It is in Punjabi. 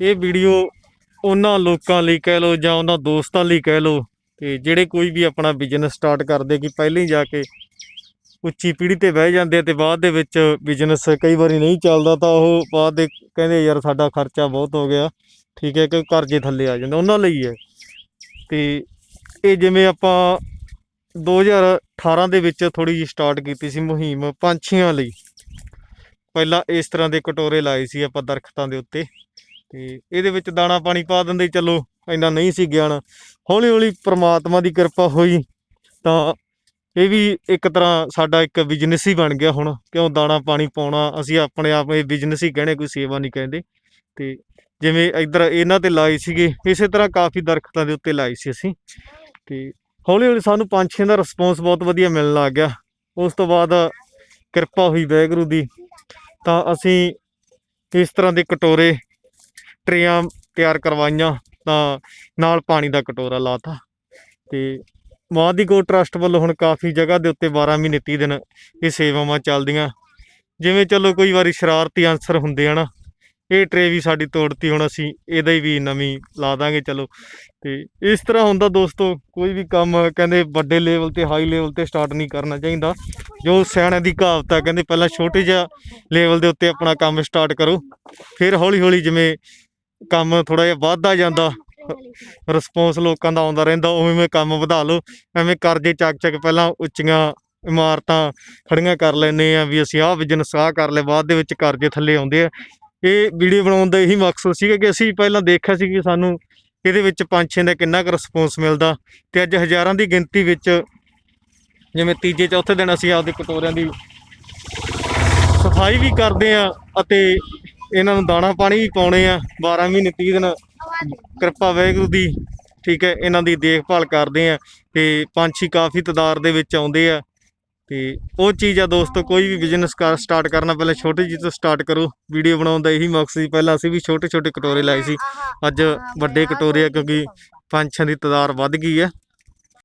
ਇਹ ਵੀਡੀਓ ਉਹਨਾਂ ਲੋਕਾਂ ਲਈ ਕਹਿ ਲਓ ਜਾਂ ਉਹਨਾਂ ਦੋਸਤਾਂ ਲਈ ਕਹਿ ਲਓ ਤੇ ਜਿਹੜੇ ਕੋਈ ਵੀ ਆਪਣਾ ਬਿਜ਼ਨਸ ਸਟਾਰਟ ਕਰਦੇ ਕਿ ਪਹਿਲਾਂ ਹੀ ਜਾ ਕੇ ਉੱਚੀ ਪੀੜ੍ਹੀ ਤੇ ਬਹਿ ਜਾਂਦੇ ਆ ਤੇ ਬਾਅਦ ਦੇ ਵਿੱਚ ਬਿਜ਼ਨਸ ਕਈ ਵਾਰੀ ਨਹੀਂ ਚੱਲਦਾ ਤਾਂ ਉਹ ਬਾਅਦ ਦੇ ਕਹਿੰਦੇ ਯਾਰ ਸਾਡਾ ਖਰਚਾ ਬਹੁਤ ਹੋ ਗਿਆ, ਠੀਕ ਹੈ ਕਿ ਕਰਜ਼ੇ ਥੱਲੇ ਆ ਜਾਂਦੇ, ਉਹਨਾਂ ਲਈ ਹੈ। ਤੇ ਇਹ ਜਿਵੇਂ ਆਪਾਂ 2018 ਦੇ ਵਿੱਚ ਥੋੜੀ ਜਿਹੀ ਸਟਾਰਟ ਕੀਤੀ ਸੀ ਮੁਹਿੰਮ ਪੰਛੀਆਂ ਲਈ। ਪਹਿਲਾਂ ਇਸ ਤਰ੍ਹਾਂ ਦੇ ਕਟੋਰੇ ਲਾਏ ਸੀ ਆਪਾਂ ਦਰਖਤਾਂ ਦੇ ਉੱਤੇ। ਤੇ ਇਹਦੇ ਵਿੱਚ ਦਾਣਾ ਪਾਣੀ ਪਾ ਦਿੰਦੇ ਚਲੋ, ਇੰਨਾ ਨਹੀਂ ਸੀ ਗਿਆਨ। ਹੌਲੀ ਹੌਲੀ ਪ੍ਰਮਾਤਮਾ ਦੀ ਕਿਰਪਾ ਹੋਈ, ਤਾਂ ਇਹ ਵੀ ਇੱਕ ਤਰ੍ਹਾਂ ਸਾਡਾ ਇੱਕ ਬਿਜ਼ਨਸ ਹੀ ਬਣ ਗਿਆ ਹੁਣ, ਕਿਉਂ ਦਾਣਾ ਪਾਣੀ ਪਾਉਣਾ, ਅਸੀਂ ਆਪਣੇ ਆਪ ਇਹ ਬਿਜ਼ਨਸ ਹੀ ਕਹਿੰਦੇ ਕੋਈ ਸੇਵਾ ਨਹੀਂ ਕਹਿੰਦੇ। ਤੇ ਜਿਵੇਂ ਇੱਧਰ ਇਹਨਾਂ ਤੇ ਲਾਏ ਸੀਗੇ, ਇਸੇ ਤਰ੍ਹਾਂ ਕਾਫੀ ਦਰਖਤਾਂ ਦੇ ਉੱਤੇ ਲਾਏ ਸੀ ਅਸੀਂ। ਤੇ ਹੌਲੀ ਹੌਲੀ ਸਾਨੂੰ ਪੰਛੀਆਂ ਦਾ ਰਿਸਪੌਂਸ ਬਹੁਤ ਵਧੀਆ ਮਿਲਣ ਲੱਗ ਗਿਆ। ਉਸ ਤੋਂ ਬਾਅਦ ਕਿਰਪਾ ਹੋਈ ਵਾਹਿਗੁਰੂ ਦੀ। ਤਾਂ ਅਸੀਂ ਇਸ ਤਰ੍ਹਾਂ ਦੇ ਕਟੋਰੇ ਟਰੇਆਂ ਤਿਆਰ ਕਰਵਾਈਆਂ, ਤਾਂ ਨਾਲ ਪਾਣੀ ਦਾ ਕਟੋਰਾ ਲਾਤਾ ਤੇ ਮਾਦੀਗੋ ਟਰਸਟ ਵੱਲੋਂ ਹੁਣ ਕਾਫੀ ਜਗ੍ਹਾ ਦੇ ਉੱਤੇ 12 ਮਹੀਨੇ 30 ਦਿਨ ਇਹ ਸੇਵਾਵਾਂ ਚੱਲਦੀਆਂ। ਜਿਵੇਂ ਚਲੋ ਕੋਈ ਵਾਰੀ ਸ਼ਰਾਰਤੀ ਆਨਸਰ ਹੁੰਦੇ ਆ ਨਾ, ਇਹ ਟਰੇ ਵੀ ਸਾਡੀ ਤੋੜਤੀ, ਹੁਣ ਅਸੀਂ ਇਹਦਾ ਹੀ ਵੀ ਨਵੀਂ ਲਾ ਦਾਂਗੇ, ਚਲੋ। ਤੇ ਇਸ ਤਰ੍ਹਾਂ ਹੁੰਦਾ ਦੋਸਤੋ, ਕੋਈ ਵੀ ਕੰਮ ਕਹਿੰਦੇ ਵੱਡੇ ਲੈਵਲ ਤੇ ਹਾਈ ਲੈਵਲ ਤੇ ਸਟਾਰਟ ਨਹੀਂ ਕਰਨਾ ਚਾਹੀਦਾ। ਜੋ ਸਿਆਣਿਆਂ ਦੀ ਕਹਾਵਤ ਆ, ਕਹਿੰਦੇ ਪਹਿਲਾਂ ਛੋਟੇ ਜਿਹਾ ਲੈਵਲ ਦੇ ਉੱਤੇ ਆਪਣਾ ਕੰਮ ਸਟਾਰਟ ਕਰੋ, ਫਿਰ ਹੌਲੀ ਹੌਲੀ ਜਿਵੇਂ ਕੰਮ ਥੋੜਾ ਜਿਹਾ ਵੱਧਦਾ ਜਾਂਦਾ। ਰਿਸਪੌਂਸ ਲੋਕਾਂ ਦਾ ਆਉਂਦਾ ਰਹਿੰਦਾ, ਉਵੇਂ ਉਵੇਂ ਕੰਮ ਵਧਾ ਲਓ। ਐਵੇਂ ਕਰਜ਼ੇ ਚੱਕ ਚੱਕ ਪਹਿਲਾਂ ਉੱਚੀਆਂ ਇਮਾਰਤਾਂ ਖੜੀਆਂ ਕਰ ਲੈਨੇ ਆ ਵੀ ਅਸੀਂ ਆਹ ਬਿਜ਼ਨਸ ਆਹ ਕਰ ਲੈ ਬਾਅਦ ਦੇ ਵਿੱਚ ਕਰਜ਼ੇ ਥੱਲੇ ਆਉਂਦੇ ਆ। ਇਹ ਵੀਡੀਓ ਬਣਾਉਣ ਦਾ ਇਹੀ ਮਕਸਦ ਸੀਗਾ ਕਿ ਅਸੀਂ ਪਹਿਲਾਂ ਦੇਖਿਆ ਸੀ ਕਿ ਸਾਨੂੰ ਇਹਦੇ ਵਿੱਚ ਪੰਛੀਆਂ ਦਾ ਕਿੰਨਾ ਕੁ ਰਿਸਪੌਂਸ ਮਿਲਦਾ ਤੇ ਅੱਜ ਹਜ਼ਾਰਾਂ ਦੀ ਗਿਣਤੀ ਵਿੱਚ ਜਿਵੇਂ ਤੀਜੇ, ਚੌਥੇ ਦਿਨ ਅਸੀਂ ਆਪਦੇ ਕਟੋਰਿਆਂ ਦੀ ਸਫ਼ਾਈ ਵੀ ਕਰਦੇ ਆ ਅਤੇ ਇਹਨਾਂ ਨੂੰ ਦਾਣਾ ਪਾਣੀ ਵੀ ਪਾਉਣੇ ਆ 12 ਮਹੀਨੇ 30 ਦਿਨ ਕਿਰਪਾ ਵਾਹਿਗੁਰੂ ਦੀ, ਠੀਕ ਹੈ, ਇਹਨਾਂ ਦੀ ਦੇਖਭਾਲ ਕਰਦੇ ਆ ਤੇ ਪੰਛੀ ਕਾਫੀ ਤਦਾਰ ਦੇ ਵਿੱਚ ਆਉਂਦੇ ਆ ਤੇ ਉਹ ਚੀਜ਼ ਆ ਦੋਸਤੋ, ਕੋਈ ਵੀ ਬਿਜ਼ਨਸ ਕਰ ਸਟਾਰਟ ਕਰਨਾ ਪਹਿਲਾਂ ਛੋਟੀ ਜਿਹੀ ਤੋਂ ਸਟਾਰਟ ਕਰੋ, ਵੀਡੀਓ ਬਣਾਉਣ ਦਾ ਇਹੀ ਮਕਸਦ ਸੀ, ਪਹਿਲਾਂ ਅਸੀਂ ਵੀ ਛੋਟੇ ਛੋਟੇ ਕਟੋਰੇ ਲਾਏ ਸੀ, ਅੱਜ ਵੱਡੇ ਕਟੋਰੇ ਆ ਕਿਉਂਕਿ ਪੰਛੀਆਂ ਦੀ ਤਦਾਰ ਵੱਧ ਗਈ ਹੈ